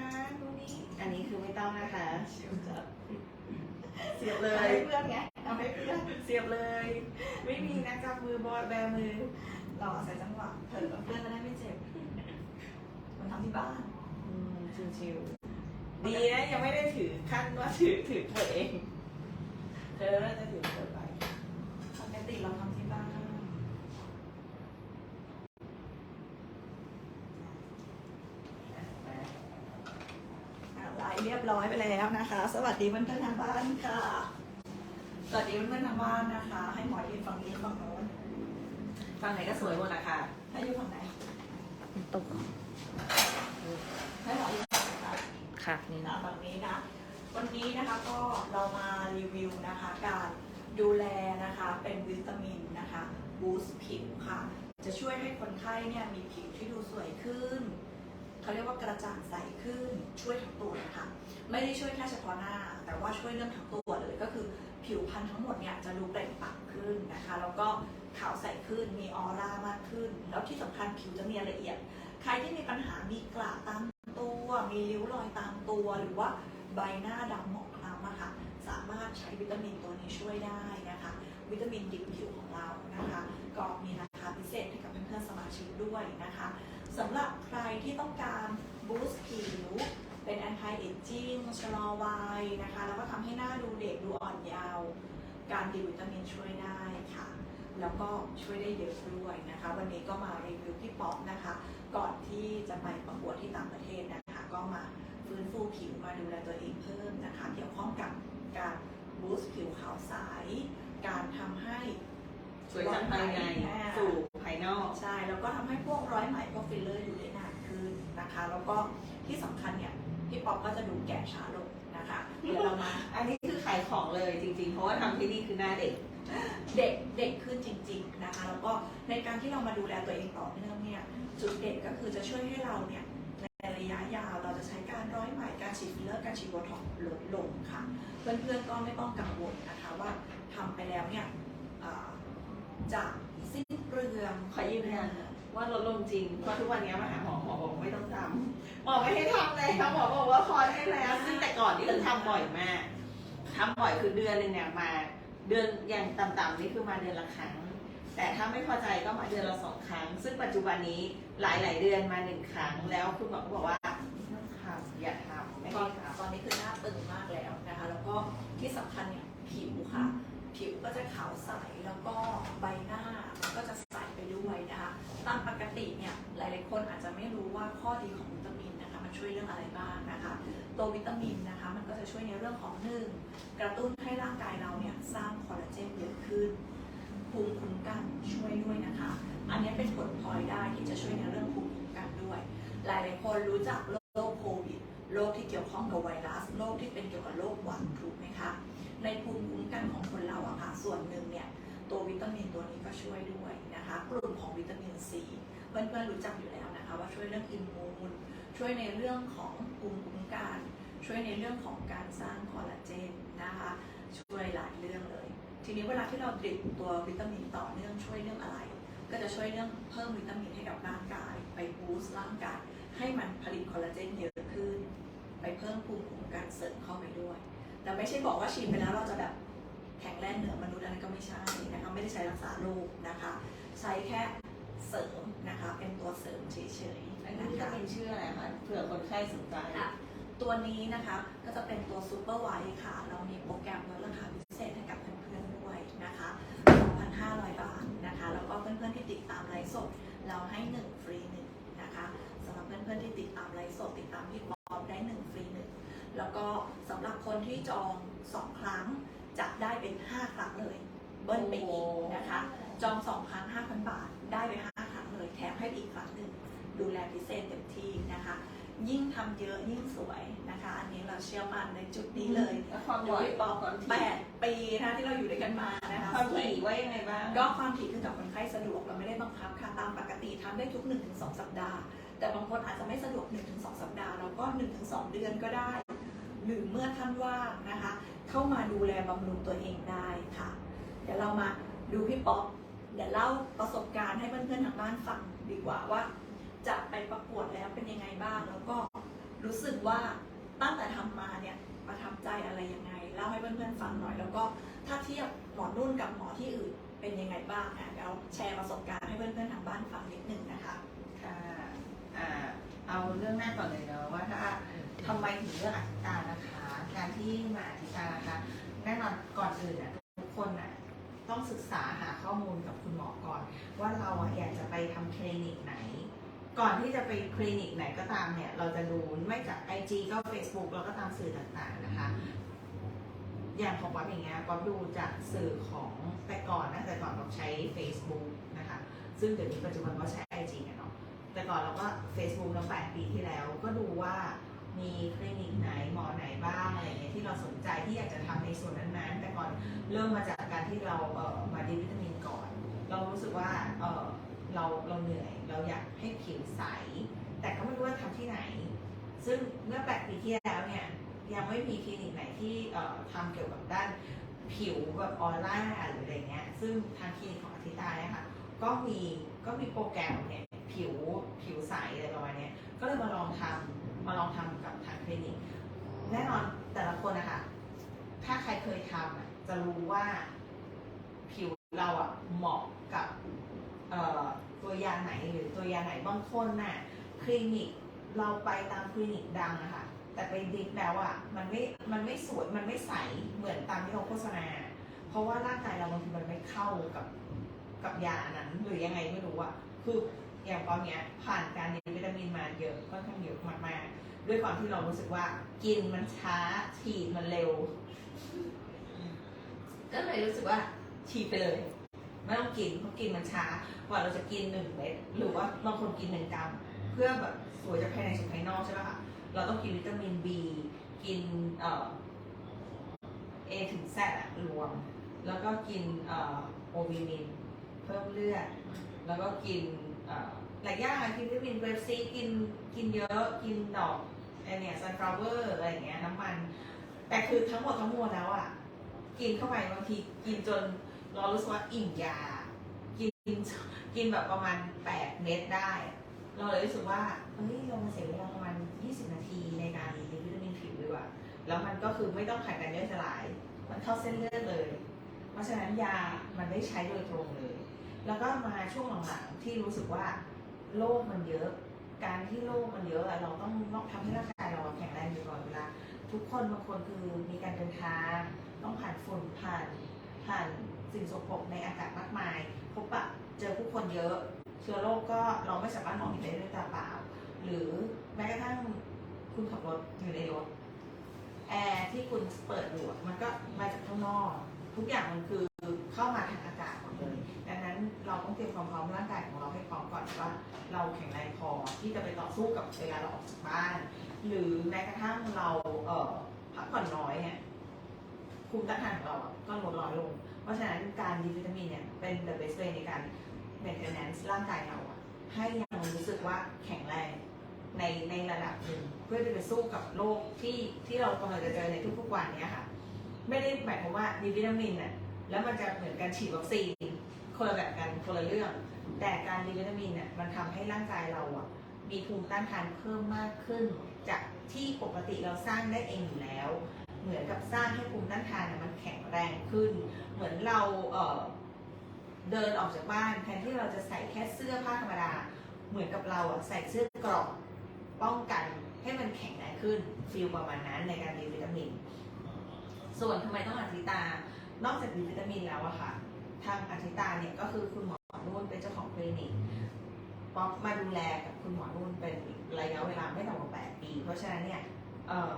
เลยนะคะตรงนี้อันนี้คือไม่ต้องนะคะเชียวจัดเสียบเลเอายให้เพื่อนไงเอาให้เพื่อนเสียบเลย ไม่มีนะจับมือบอลแบมือเราอาศัยจังหวะเผลอเพื่อนจะได้ไม่เจ็บมันทำที่บ้านอืมชิวๆดีนะยังไม่ได้ถือขั้นว่าถือถือเธอเอง เธอน่าจะถือเธอไป ปกติเราทำที่บ้านอะไลฟ์เรียบร้อยไปแล้ว นะคะ สวัสดีเพื่อนๆทางบ้านค่ะ สวัสดีเพื่อนๆทางบ้านนะคะ ให้หมอยืนฝั่งนี้ฝั่งโน้นฟังไหนก็สวยหมดอะค่ะให้อยู่ฝั่งไหนตกให้หมอยืนฝั่งไหนค่ะนี่นะนะฝั่งนี้นะวันนี้นะคะก็เรามารีวิวนะคะ การดูแลนะคะเป็นวิตามินนะคะบูสต์ผิวค่ะ จะช่วยให้คนไข้เนี่ยมีผิวที่ดูสวยขึ้น เขาเรียกว่ากระจ่างใสขึ้นช่วยทั้งตัวนะคะไม่ได้ช่วยแค่เฉพาะหน้า แต่ว่าช่วยเรื่องทั้งตัวเลยก็คือผิวพรรณทั้งหมดเนี่ยจะดูเปล่งปลั่งขึ้นนะคะ แล้วก็ขาวใสขึ้นมีออร่ามากขึ้น แล้วที่สำคัญผิวจะมีรายละเอียด ใครที่มีปัญหามีกระตามตัว มีริ้วรอยตามตัวหรือว่าใบหน้าดำหมองคล้ำอะค่ะสามารถใช้วิตามินตัวนี้ช่วยได้นะคะ วิตามินดิบผิวของเรานะคะ ก็มีราคาพิเศษให้กับเพื่อนๆสมาชิกด้วยนะคะ สำหรับใครที่ต้องการบูสต์ผิว เป็น anti aging ชะลอวัยนะคะ แล้วก็ทำให้หน้าดูเด็กดูอ่อนเยาว์การดีวิตามินช่วยได้ค่ะ แล้วก็ช่วยได้เยอะด้วยนะคะ วันนี้ก็มารีวิวพี่ป๊อปนะคะ ก่อนที่จะไปประกวดที่ต่างประเทศนะคะ ก็มาฟื้นฟูผิวมาดูแลตัวเองเพิ่มนะคะ เกี่ยวข้องกับการบูสต์ผิวขาวใสการทำให้ สวยจากภายในสู่ภายนอก ใช่ แล้วก็ทำให้พวกร้อยไหมพวกฟิลเลอร์อยู่ได้นานขึ้นนะคะ แล้วก็ที่สำคัญเนี่ยพี่ป๊อปก็จะดูแก่ช้าลงนะคะเดี๋ยวเรามาอันนี้คือขายของเลยจริงๆ เพราะว่าทำที่นี่คือหน้าเด็กเด็กเด็กขึ้นจริง ๆนะคะ แล้วก็ในการที่เรามาดูแลตัวเองต่อเนื่องเนี่ยจุดเด่นก็คือจะช่วยให้เราเนี่ยในระยะยาวเราจะใช้การร้อยไหมการฉีดฟิลเลอร์การฉีดโบท็อกซ์ลดลงค่ะ เพื่อนๆก็ไม่ต้องกังวลนะคะว่าทำไปแล้วเนี่ยอ่า จะสิ้นเปลืองขอยืนยันว่าลดลงจริงเพราะทุกวันนี้มาหาหมอหมอบอกไม่ต้องทำหมอไม่ให้ทำเลยค่ะหมอบอกว่าพอได้แล้ว ซึ่งแต่ก่อนนี่คือทำบ่อยมากทำบ่อยคือเดือนหนึ่งเนี่ยมา เดือนอย่างต่ำๆนี่คือมาเดือนละครั้ง แต่ถ้าไม่พอใจก็มาเดือนละสองครั้ง ซึ่งปัจจุบันนี้หลายๆเดือนมาหนึ่งครั้ง แล้วคุณหมอก็บอกว่าไม่ต้องทำอย่าทำไม่ตอให้นทตอนนี้คือหน้าตึงมากแล้วนะคะ แล้วก็ที่สำคัญเนี่ยผิวค่ะ ผิวก็จะขาวใสแล้วก็ใบหน้าก็จะใสไปด้วยนะคะตามปกติเนี่ยหลายๆคนอาจจะไม่รู้ว่าข้อดีของวิตามินนะคะมันช่วยเรื่องอะไรบ้างนะคะตัววิตามินนะคะมันก็จะช่วยในเรื่องของหนึ่งกระตุ้นให้ร่างกายเราเนี่ยสร้างคอลลาเจนเยอะขึ้นภูมิคุ้มกันช่วยด้วยนะคะ อันนี้เป็นผลพลอยได้ที่จะช่วยในเรื่องภูมิคุ้มกันด้วย หลายๆคนรู้จักโรคโควิดโรคที่เกี่ยวข้องกับไวรัสโรคที่เป็นเกี่ยวกับโรคหวัดถู ในภูมิคุ้มกันของคนเราอะค่ะส่วนหนึ่งเนี่ยตัววิตามินตัวนี้ก็ช่วยด้วยนะคะกลุ่มของวิตามินซีเพื่อนๆรู้จักอยู่แล้วนะคะ ว่าช่วยเรื่องอิมมูนช่วยในเรื่องของภูมิคุ้มกันช่วยในเรื่องของการสร้างคอลลาเจนนะคะช่วยหลายเรื่องเลย ทีนี้เวลาที่เราดื่มตัววิตามินต่อเนื่องช่วยเรื่องอะไร ก็จะช่วยเรื่องเพิ่มวิตามินให้กับร่างกาย ไปบูสต์ร่างกายให้มันผลิตคอลลาเจนเยอะขึ้น ไปเพิ่มภูมิคุ้มกันเสริมเข้าไปด้วย แต่ไม่ใช่บอกว่าฉีดไปแล้วเราจะแบบแข็งแรงเหนือมนุษย์อันนั้นก็ไม่ใช่นะคะไม่ได้ใช้รักษาโรคนะคะ ใช้แค่เสริมนะคะเป็นตัวเสริมเฉยำอันๆนี้นะจะคะเป็นชื่ออะไรคะเผื่อคนไข้สนใจอะตัวนี้นะคะก็จะเป็นตัวซูเปอร์ไวท์ค่ะ เรามีโปรแกรมลดราคาพิเศษให้กับเพื่อนๆด้วยนะคะ 2,500 บาทนะคะ แล้วก็เพื่อนๆที่ติดตามไลฟ์สด เราให้ 1 ฟรี1นะคะสำหรับเพื่อนๆที่ติดตามไลฟ์สดติดตามพี่ป๊อปได้ 1 ฟรี1แล้วก็สำหรับ คนที่จอง 2 ครั้งจะได้เป็น 5 ครั้งเลย เบิ้ลไปอีกนะคะ จอง 2 ครั้ง 5,000 บาท ได้ไป 5 ครั้งเลย แถมให้อีกครั้งหนึ่งดูแลพิเศษเต็มที่นะคะ ยิ่งทำเยอะยิ่งสวยนะคะ อันนี้เราเชื่อมั่นในจุดนี้เลยแล้วความบ่อยปอกความแปถี่ดปีนะที่เราอยู่ด้วยกันมานะคะความถี่ว่ายังไงบ้างก็ความถี่ขึ้นกับคนไข้สะดวกเราไม่ได้บังคับค่ะตามปกติทำได้ทุก 1-2 สัปดาห์ แต่บางคนอาจจะไม่สะดวก 1-2 สัปดาห์เราก็ 1-2 เดือนก็ได้ห รือเมื่อท่านว่างนะคะ เข้ามาดูแลบำรุงตัวเองได้ค่ะ เดี๋ยวเรามาดูพี่ป๊อปเดี๋ยวเล่าประสบการณ์ให้เพื่อนๆทางบ้านฟังดีกว่าว่าจะไปประกวดแล้วเป็นยังไงบ้าง แล้วก็รู้สึกว่าตั้งแต่ทำมาเนี่ยประทับใจอะไรยังไงเล่าให้เพื่อนๆฟังหน่อย แล้วก็ถ้าเทียบหมอนุ่นกับหมอที่อื่นเป็นยังไงบ้างอะเดี๋ยวแชร์ประสบการณ์ให้เพื่อนๆทางบ้านฟังนิดนึงนะคะค่ะเอาเรื่องแรกก่อนเลยเนอะว่าถ้า ทำไมถึงเลือกอธิการนะคะ การที่มาอธิการนะคะแน่นอนก่อนอื่นน่ะทุกคนน่ะต้องศึกษาหาข้อมูลกับคุณหมอก่อน ว่าเราอยากจะไปทำคลินิกไหน ก่อนที่จะไปคลินิกไหนก็ตามเนี่ยเราจะดูไม่จาก IG ก็ Facebook แล้วก็ตามสื่อต่างๆนะคะ อย่างของป๊อปอย่างเงี้ยป๊อปดูจากสื่อของแต่ก่อนนะแต่ก่อนป๊อปใช้ Facebook นะคะ ซึ่งเดี๋ยวนี้ปัจจุบันก็ใช้ IG กันเนาะแต่ก่อนเราก็ Facebook เราแปดปีที่แล้วก็ดูว่า มีคลินิกไหนหมอไหนบ้างอะไรเงี้ยที่เราสนใจที่อยากจะทำในส่วนนั้นๆ แต่ก่อนเริ่มมาจากการที่เราเออมาดีวิตามินก่อน เรารู้สึกว่าเออเราเราเหนื่อย เราอยากให้ผิวใส แต่ก็ไม่รู้ว่าทำที่ไหน ซึ่งเมื่อแปดปีที่แล้วเนี่ยยังไม่มีคลินิกไหนที่เออทำเกี่ยวกับด้านผิวแบบออร่าหรืออะไรเงี้ย ซึ่งทางคลินิกของอธิตาเนี่ยค่ะ ก็มีก็มีโปรแกรมเนี่ยผิวผิวใสอะไรประมาณนี้ก็เลยมาลองทำ มาลองทำกับทางคลินิก แน่นอนแต่ละคนนะคะ ถ้าใครเคยทำจะรู้ว่าผิวเราอะเหมาะกับตัวยาไหนหรือตัวยาไหนบางคนน่ะคลินิกเราไปตามคลินิกดังอะค่ะแต่ไปดิฟแล้วอะมันไม่มันไม่สวยมันไม่ใสเหมือนตามที่เราโฆษณา เพราะว่าร่างกายเราบางทีมันไม่เข้ากับกับยานั้น หรือยังไงไม่รู้อะคือ อย่างตอนเนี้ยผ่านการดีวิตามินมาเยอะค่อนข้างเยอะมากๆด้วยความที่เรารู้สึกว่ากินมันช้าฉีดมันเร็ว ก็เลยรู้สึกว่าฉีดไปเลยไม่ต้องกินเพราะกินมันช้ากว่าเราจะกินหนึ่งเม็ดหรือว่าบางคนกินหนึ่งกรัมเพื่อแบบสวยจากภายในสู่ภายนอกใช่ไหมคะเราต้องกินวิตามิน B กินเอ่อ A ถึง Z อะรวม แล้วก็กินเอ่อโอวิมิน เพิ่มเลือด แล้วก็กิน หลายอย่างอะกินวิตามินเบรซีกินกินเยอะกินดอกไอเนี่ยซันฟลาวเวอร์อะไรอย่างเงี้ยน้ำมัน แต่คือทั้งหมดทั้งมวลแล้วอะกินเข้าไปบางทีกินจนเรารู้สึกว่าอิ่มยา กินกินแบบประมาณ 8 เม็ดได้ เราเลยรู้สึกว่าเฮ้ยเรามาเสียเวลาประมาณ 20 นาทีในการกินวิตามินผิวดีกว่า แล้วมันก็คือไม่ต้องผ่านการย่อยสลาย มันเข้าเส้นเลือดเลย เพราะฉะนั้นยามันได้ใช้โดยตรงเลย แล้วก็มาช่วงหลังๆที่รู้สึกว่าโรคมันเยอะ การที่โรคมันเยอะเราต้องต้องทำให้ร่างกายเราแข็งแรงอยู่ตลอดเวลาทุกคนบางคนคือมีการเดินทางต้องผ่านฝุ่นผ่านผ่านสิ่งสกปรกในอากาศมากมาย พบปะเจอผู้คนเยอะ เชื้อโรคก็เราไม่สามารถมองเห็นได้ด้วยตาเปล่า หรือแม้กระทั่งคุณขับรถอยู่ในรถแอร์ที่คุณเปิดอยู่มันก็มาจากข้างนอก ทุกอย่างมันคือเข้ามาทางอากาศ นั้นเราต้องเตรียมความพร้อมร่างกายของเราให้พร้อมก่อนว่าเราแข็งแรงพอที่จะไปต่อสู้กับเวลาเราออกจากบ้าน หรือแม้กระทั่งเราเออพักผ่อนน้อยเนี่ยภูมิต้านทานของเราก็ลดน้อยลง เพราะฉะนั้นการดีวิตามินเนี่ยเป็น the best way ในการ maintenance ร่างกายเราอะให้ยังรู้สึกว่าแข็งแรงในในระดับหนึ่งเพื่อที่จะไปสู้กับโรคที่ที่เรากำลังจะเจอในทุกๆวันเนี้ยค่ะ ไม่ได้หมายความว่าดีวิตามินน่ะแล้วมันจะเหมือนการฉีดวัคซีน คนละแบบกันคนละเรื่อง แต่การดีวิตามินเนี่ยมันทำให้ร่างกายเราอะมีภูมิต้านทานเพิ่มมากขึ้น จากที่ปกติเราสร้างได้เองอยู่แล้ว เหมือนกับสร้างให้ภูมิต้านทานมันแข็งแรงขึ้น เหมือนเราเออเดินออกจากบ้านแทนที่เราจะใส่แค่เสื้อผ้าธรรมดา เหมือนกับเราอะใส่เสื้อเกรอบป้องกันให้มันแข็งแรงขึ้นฟีลประมาณนั้นในการดีวิตามิน ส่วนทำไมต้องอธิตานอกจากดีวิตามินแล้วอะค่ะ ทางอธิตาเนี่ยก็คือคุณหมอนุ่นเป็นเจ้าของคลินิกป๊อปมาดูแลกับคุณหมอนุ่นเป็นระยะเวลาไม่ต่ำกว่า8ปี เพราะฉะนั้นเนี่ยเอ่อ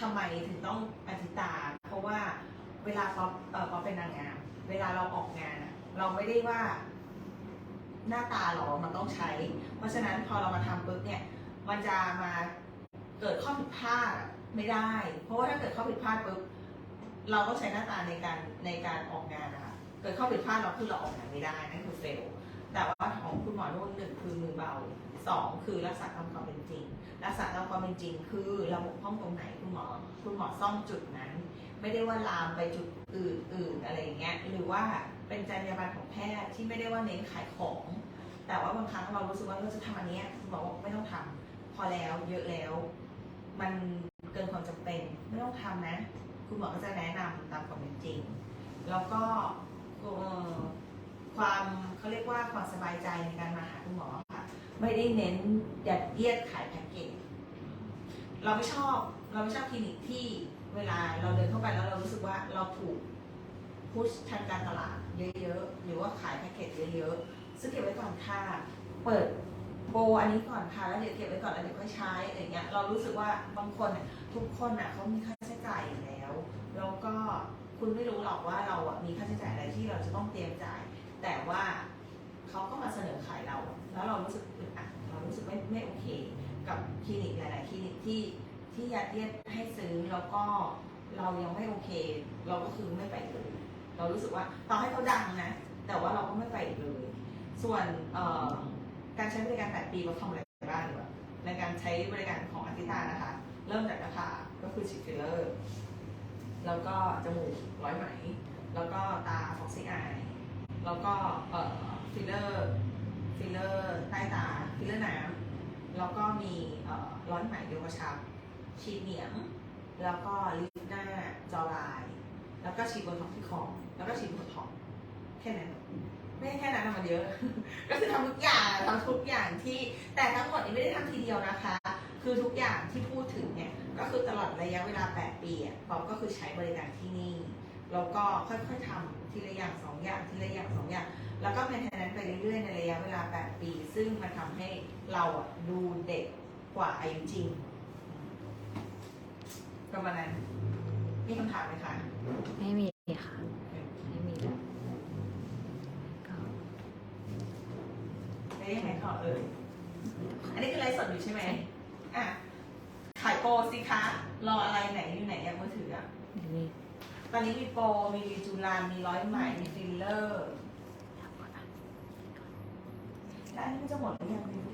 ทำไมถึงต้องอธิตา เพราะว่าเวลาป๊อปเอ่อป๊อปเป็นนางงามเวลาเราออกงานเราไม่ได้ว่าหน้าตาหรอมันต้องใช้ เพราะฉะนั้นพอเรามาทำปุ๊บเนี่ย มันจะมาเกิดข้อผิดพลาดไม่ได้ เพราะว่าถ้าเกิดข้อผิดพลาดปุ๊บเราก็ใช้หน้าตาในการในการออกงานนะคะ เกิดข้อผิดพลาดเราคือเราออกงานไม่ได้นั่นคือเฟลแต่ว่าของคุณหมอนุ่นหนึ่งคือมือเบาสองคือรักษาตามความเป็นจริง รักษาตามความเป็นจริง คือระบบห้องตรงไหนคุณหมอ คุณหมอซ่อมจุดนั้น ไม่ได้ว่าลามไปจุดอื่นๆอะไรอย่างเงี้ยหรือว่าเป็นจรรยาบรรณของแพทย์ที่ไม่ได้ว่าเน้นขายของ แต่ว่าบางครั้งเรารู้สึกว่าเราจะทำอันนี้คุณหมอบอกไม่ต้องทำพอแล้วเยอะแล้ว มันเกินความจำเป็นไม่ต้องทำนะ คุณหมอก็จะแนะนำตามความเป็นจริง แล้วก็ ความเขาเรียกว่าความสบายใจในการมาหาคุณหมอค่ะ ไม่ได้เน้นยัดเยียดขายแพ็กเกจเราไม่ชอบเราไม่ชอบคลินิกที่เวลาเราเดินเข้าไปแล้วเรารู้สึกว่าเราถูกพุชทางการตลาดเยอะๆ หรือว่าขายแพ็กเกจเยอะๆซึ่งเก็บไว้ก่อนค่ะ เปิดโปรอันนี้ก่อนค่ะ แล้วเดี๋ยวเก็บไว้ก่อนแล้วเดี๋ยวค่อยใช้อะไรเงี้ย เรารู้สึกว่าบางคนน่ะทุกคนอะเขามีค่าใช้จ่ายอยู่แล้ว แล้วก็คุณไม่รู้หรอกว่าเราอะมีค่าใช้จ่าย เตรียมจ่าย แต่ว่าเขาก็มาเสนอขายเรา แล้วเรารู้สึกอึดอัดเรารู้สึกไม่ไม่โอเค กับคลินิกหลาย ๆ คลินิกที่ที่ยัดเยียดให้ซื้อแล้วก็เรายังไม่โอเค เราก็คือไม่ไปเลยเรารู้สึกว่าต่อให้เขาดังนะ แต่ว่าเราก็ไม่ไปเลย ส่วนการใช้บริการ 8 ปีเราทำอะไรบ้างดีกว่าในการใช้บริการของอาทิตานะคะ เริ่มจากหน้าผากก็คือฉีดฟิลเลอร์ แล้วก็จมูกร้อยไหม แล้วก็ตาฟอกซี่อายแล้วก็เอ่อฟิลเลอร์ฟิลเลอร์ใต้ตาฟิลเลอร์น้ำแล้วก็มีเอ่อร้อยไหมยกกระชับฉีดเหนียง แล้วก็ลิฟหน้าจอลาย แล้วก็ฉีดบนท็อกที่คอแล้วก็ฉีดบนท็อกแค่นั้นไม่ใช่แค่นั้นนะมันเยอะ ก็คือทำทุกอย่างทำทุกอย่างที่แต่ทั้งหมดนี้ไม่ได้ทำทีเดียวนะคะ คือทุกอย่างที่พูดถึงเนี่ยก็คือตลอดระยะเวลา 8 ปีอะปอก็คือใช้บริการที่นี่ แล้วก็ค่อยๆทำทีละอย่างสองอย่างทีละอย่างสองอย่าง แล้วก็เป็นนั้นไปเรื่อยๆในระยะเวลา 8 ปี ซึ่งมันทำให้เราอะดูเด็กกว่าอายุจริงประมาณนั้นมีคำถามไหมคะไม่มีค่ะ ไม่มีแล้วก็ได้ยังไงต่อเอ่ยอันนี้คือไลฟ์สดอยู่ใช่ไหมอะขายโปรสิคะ รออะไรไหนอยู่ไหนอะมือถืออะเดี๋ยวนี้ ตอนนี้มีโปรมีรีจูลานมีร้อยไหมมีฟิลเลอร์ทำก่อนนะแล้วอันนี้มันจะหมดหรือยังรีจู